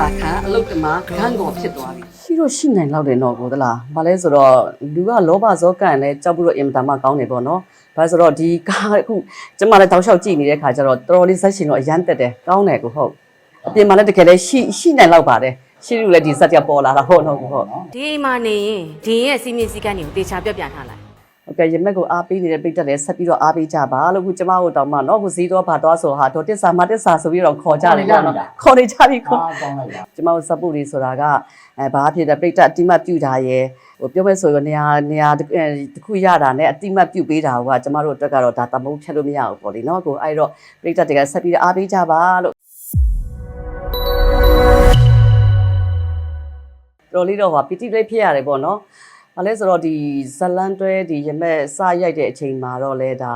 စာခံအလုတ်တမခန်းကောဖြစ်သွားပြီရှိတော့ရှိနိုင်လောက်တယ်နော်ကိုသလားဘာလဲဆိုတော့လူကလောဘဇောကန်လဲကြောက်ပြီးတော့အင်မတန်မှကောင်းတယ်ပေါ့နော်ဘာလဲဆိုတော့ဒီကားအခုကျမလည်းတောက်လျှောက်ကြည့်နေတဲ့ခါကျတော့တော်တော်လေးဆက်ရှင်တော့အရန်တက်တယ်ကောင်းတယ်ကိုဟုတ်အပြင်မှာလည်းတကယ်လည်းရှိရှိနိုင်လောက်ပါတယ်ရှိလို့လည်းဒီစက်ကြပေါ်လာတာဟုတ်နော်ကိုဟုတ်ဒီအိမ်မှာနေရင်ဒီရဲ့စီမင်းစည်းကမ်းတွေကိုတေချာပြတ်ပြထားလိုက် ဟုတ်ကဲ့ရမက်ကိုအားပေးနေတဲ့ပိတ်တက်တယ်ဆက်ပြီးတော့အားပေးကြပါလို့ခုကျမတို့တောင်းမှနော်ခုဈေးတော့ဘာသွားဆိုဟာဒေါ်တစ်စာမတစ်စာဆိုပြီးတော့ခေါ်ကြတယ်ကွာနော်ခေါ်နေကြပြီကွာကျမတို့စပုတ်တွေဆိုတာကအဲဘာဖြစ်တယ်ပိတ်တက်အတိမတ်ပြူတာရယ်ဟိုပြောမဲ့ဆိုရင်နေရာနေရာတခုရတာနဲ့အတိမတ်ပြုတ်ပေးတာကကျမတို့အတွက်ကတော့ဒါတမုံဖြတ်လို့မရဘူးပေါ့လေနော်ကိုအဲ့တော့ပြိတ္တတွေကဆက်ပြီးအားပေးကြပါလို့တော်လေးတော့ဟာပီတိလေးဖြစ်ရတယ်ပေါ့နော် ဘာလဲဆိုတော့ဒီဇလန်တွဲဒီရမက်စရိုက်တဲ့အချိန်မှာတော့လဲဒါ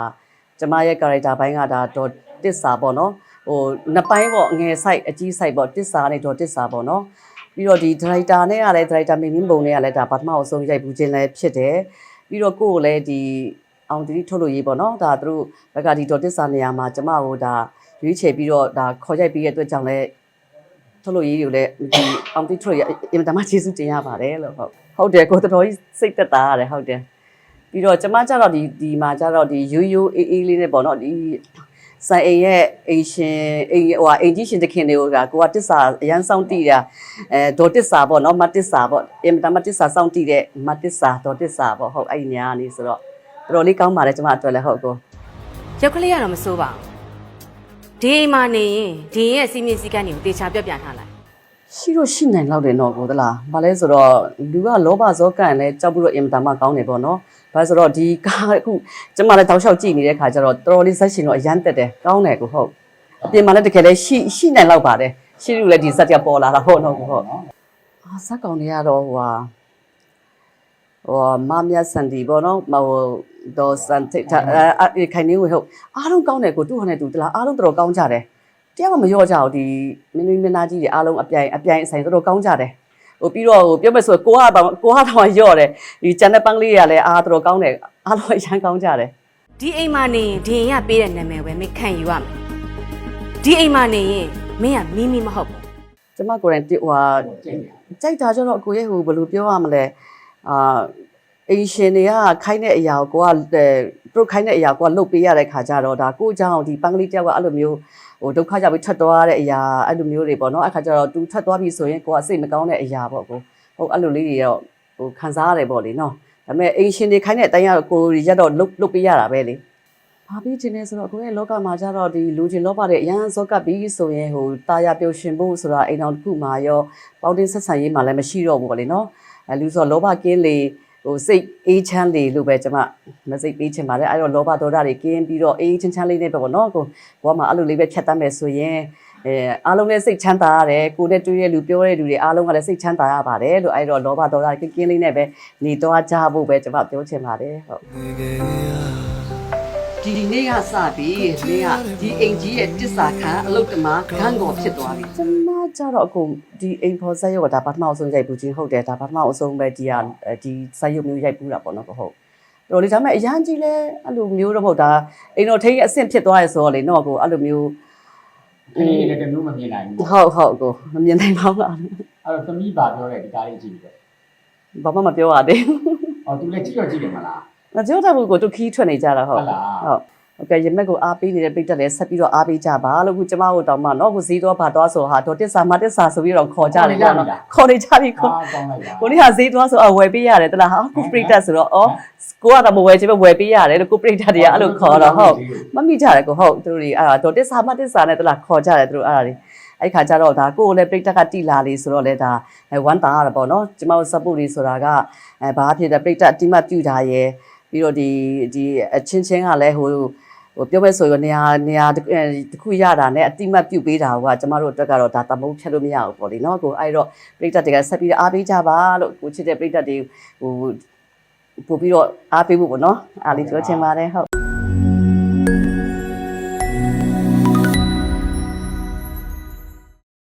ကျမရဲ့ character ဘိုင်းကဒါတော့တစ္ဆာပေါ့နော်။ဟိုနှစ်ပိုင်းပေါ့အငယ် site အကြီး site ပေါ့တစ္ဆာနဲ့တော့တစ္ဆာပေါ့နော်။ပြီးတော့ဒီ director နဲ့ကလည်း director မင်းမင်းပုံနဲ့ကလည်းဒါပထမအဆုံးရိုက်ဘူးခြင်းလည်းဖြစ်တယ်။ပြီးတော့ကိုယ့်ကိုလည်းဒီအောင်တီထုတ်လို့ရေးပေါ့နော်။ဒါသူတို့ဘက်ကဒီတော့တစ္ဆာနေရာမှာကျမကိုဒါရွေးချယ်ပြီးတော့ဒါခေါ်ရိုက်ပြီးတဲ့အတွက်ကြောင့်လည်းထုတ်လို့ရေးတွေကိုလည်းဒီအောင်တိထုတ်ရအင်မတန်မှကျေးဇူးတင်ရပါတယ်လို့ဟုတ် ဟုတ်တယ်ကိုတော်တော်ကြီးစိတ်သက်သာရတယ်ဟုတ်တယ်ပြီးတော့ကျမကျတော့ဒီဒီမှာကျတော့ဒီရိုးရိုးအေးအေးလေးနဲ့ပေါ့နော်ဒီဆိုင်အိမ်ရဲ့အိမ်ရှင်အိမ်ဟိုဟာအိမ်ကြီးရှင်တခင်တွေကကိုကတစ္ဆာအရန်စောင့်တည်တာအဲဒေါ်တစ္ဆာပေါ့နော်မတစ္ဆာပေါ့အင်မတန်မှတစ္ဆာစောင့်တည်တဲ့မတစ္ဆာဒေါ်တစ္ဆာပေါ့ဟုတ်အဲ့ဒီနေရာကနေဆိုတော့တော်တော်လေးကောင်းပါတယ်ကျမအတွက်လည်းဟုတ်ကိုရုပ်ကလေးကတော့မစိုးပါဘူးဒီအိမ်မှာနေရင်ဒီရဲ့စီမင်းစည်းကမ်းတွေကိုတေချာပြတ်ပြထားလိုက် ရှိတော့ရှိနိုင်လောက်တယ်နော်ကိုသလားဘာလဲဆိုတော့လူကလောဘဇောကန်လဲကြောက်ပြီးတော့အင်မတန်မှကောင်းတယ်ပေါ့နော်ဘာလဲဆိုတော့ဒီကားအခုကျမလည်းတောက်လျှောက်ကြည့်နေတဲ့ခါကျတော့တော်တော်လေးဆက်ရှင်တော့အရန်တက်တယ်ကောင်းတယ်ကိုဟုတ်အပြင်မှာလည်းတကယ်လည်းရှိရှိနိုင်လောက်ပါတယ်ရှိလို့လည်းဒီစက်ကြပေါ်လာတာဟုတ်နော်ကိုဟုတ်အာစက်ကောင်တွေကတော့ဟိုဟာဟိုမမြတ်စန်ဒီပေါ့နော်မဟိုဒေါ်စန်တိတ်အဲခိုင်နေဝေဟုတ်အားလုံးကောင်းတယ်ကိုသူ့ဟာနဲ့သူတလားအားလုံးတော်တော်ကောင်းကြတယ် တယောက်မှမလျော့ကြဘူးဒီမင်းမင်းမင်းသားကြီးတွေအားလုံးအပြိုင်အပြိုင်အဆိုင်တော်တော်ကောင်းကြတယ်ဟိုပြီးတော့ဟိုပြောမယ်ဆိုကိုကကိုကတော့လျော့တယ်ဒီကျန်တဲ့ပန်းလေးတွေကလည်းအားတော်တော်ကောင်းတယ်အားလုံးအရန်ကောင်းကြတယ်ဒီအိမ်မှာနေရင်ဒီအိမ်ကပေးတဲ့နာမည်ပဲမင်းခံယူရမယ်ဒီအိမ်မှာနေရင်မင်းကမီးမီမဟုတ်ဘူးကျမကိုယ်တိုင်တိဟိုဟာကျင့်တယ်ကြိုက်တာကျတော့ကိုရဲ့ဟိုဘယ်လိုပြောရမလဲအာအင်ရှင်တွေကခိုင်းတဲ့အရာကိုကိုကအဲသူတို့ခိုင်းတဲ့အရာကိုကလုတ်ပေးရတဲ့ခါကျတော့ဒါကိုအကြောင်းဒီပန်းကလေးတယောက်ကအဲ့လိုမျိုး ဟိုဒုက္ခကြပြီးထွက်သွားတဲ့အရာအဲ့လိုမျိုးတွေပေါ့နော်အခါကျတော့ तू ထွက်သွားပြီဆိုရင်ကိုကစိတ်မကောင်းတဲ့အရာပေါ့ကိုဟုတ်အဲ့လိုလေးတွေတော့ဟိုခံစားရတယ်ပေါ့လေနော်ဒါပေမဲ့အင်ရှင်တွေခိုင်းတဲ့အတိုင်းကတော့ကိုရက်တော့လုတ်လုတ်ပေးရတာပဲလေဘာပြီးခြင်းလဲဆိုတော့ကိုရဲ့လောကမှာကျတော့ဒီလူချင်းလောဘတွေအရန်ဇောကပ်ပြီးဆိုရင်ဟိုတာယာပျော်ရွှင်ဖို့ဆိုတာအိမ်တော်တစ်ခုမှာရောပေါင်းတင်ဆက်ဆံရေးမှာလည်းမရှိတော့ဘူးပေါ့လေနော်အဲလူဆိုတော့လောဘကင်းလေဟိုစိတ်အေးချမ်းလေလို့ပဲကျွန်မ မစိတ်ပေးချင်ပါတယ်အဲ့တော့လောဘဒေါသတွေကင်းပြီးတော့အေးချမ်းချမ်းလေးနဲ့ပဲပေါ့နော်ကိုဘဝမှာအဲ့လိုလေးပဲဖြတ်တတ်မယ်ဆိုရင်အဲအားလုံးလည်းစိတ်ချမ်းသာရတယ်ကိုနဲ့တွေ့ရလူပြောတဲ့လူတွေအားလုံးကလည်းစိတ်ချမ်းသာရပါတယ်လို့အဲ့တော့လောဘဒေါသကင်းကင်းလေးနဲ့ပဲနေတော့ကြဖို့ပဲကျွန်မပြောချင်ပါတယ်ဟုတ်ဒီနေ့ကစပြီးနေ့ကဒီအိမ်ကြီးရဲ့တစ္ဆာခံအလုတ်တမခန်းကောဖြစ်သွားပြီကျွန်မကြတော့အခုဒီအိမ်ဖော်ဆက်ရုပ်ကဒါပထမအဆုံးရိုက်ဘူးချင်းဟုတ်တယ်ဒါပထမအဆုံးပဲဒီကဒီဆက်ရုပ်မျိုးရိုက်ဘူးတာပေါ့နော်ဟုတ် တော်လေဒါပေမဲ့အရန်ကြီးလဲအဲ့လိုမျိုးတော့မဟုတ်တာအိမ်တော်ထိန်အဆင့်ဖြစ်သွားရဆိုတော့လေနော်ကိုအဲ့လိုမျိုးခလေးလေးတမျိုးမမြင်နိုင်ဘူးဟုတ်ဟုတ်ကိုမမြင်နိုင်ပါဘူးလားအဲ့တော့သမီးပါပြောတဲ့ဒီကားလေးကြည့်ပြီးတော့ဘာမှမပြောရသေးအော်သူလည်းကြည့်တော့ကြည့်တယ်မလားဘူးမပြောတတ်ဘူးကိုသူခီးထွက်နေကြတာဟုတ်ဟုတ်လား ဟုတ်ကဲ့ရမက်ကိုအားပေးနေတဲ့ပိတ်တက်တယ်ဆက်ပြီးတော့အားပေးကြပါလို့ခုကျမတို့တောင်းမှနော်ခုဈေးတော့ဘာတော့ဆိုဟာဒေါ်တစ်စာမတစ်စာဆိုပြီးတော့ခေါ်ကြတယ်ကွာနော်ခေါ်နေကြပြီခေါ်ကိုနေ့ဟာဈေးတော့ဆိုအဝယ်ပေးရတယ်တလားဟာကိုပိတ်တက်ဆိုတော့အော်ကိုကတော့မဝယ်ချင်ပဲဝယ်ပေးရတယ်လို့ကိုပိတ်တက်တွေကအဲ့လိုခေါ်တော့ဟုတ်မမိကြတယ်ကိုဟုတ်သူတို့တွေအဲ့ဒေါ်တစ်စာမတစ်စာနဲ့တလားခေါ်ကြတယ်သူတို့အဲ့ဒါတွေအဲ့ခါကျတော့ဒါကိုယ်ကိုလည်းပြိတ္တကတိလာလေဆိုတော့လေဒါဝမ်းတာရပေါ့နော်ကျမတို့စပုတ်လေးဆိုတာကအဲဘာဖြစ်လဲပြိတ္တအတိမတ်ပြူတာရယ်ပြီးတော့ဒီဒီအချင်းချင်းကလည်းဟို ဟိုပြောမဲ့ဆိုရင်နေရာနေရာတစ်ခုရတာနဲ့အတိမတ်ပြုတ်ပေးတာကကျမတို့အတွက်ကတော့ဒါတမုံဖြတ်လို့မရဘူးပေါ့လေနော်ကိုအဲ့တော့ပြိတ္တတွေကဆက်ပြီးအားပေးကြပါလို့ကိုချစ်တဲ့ပြိတ္တတွေဟိုပို့ပြီးတော့အားပေးဖို့ပေါ့နော်အားလေးပြောချင်ပါတယ်ဟုတ်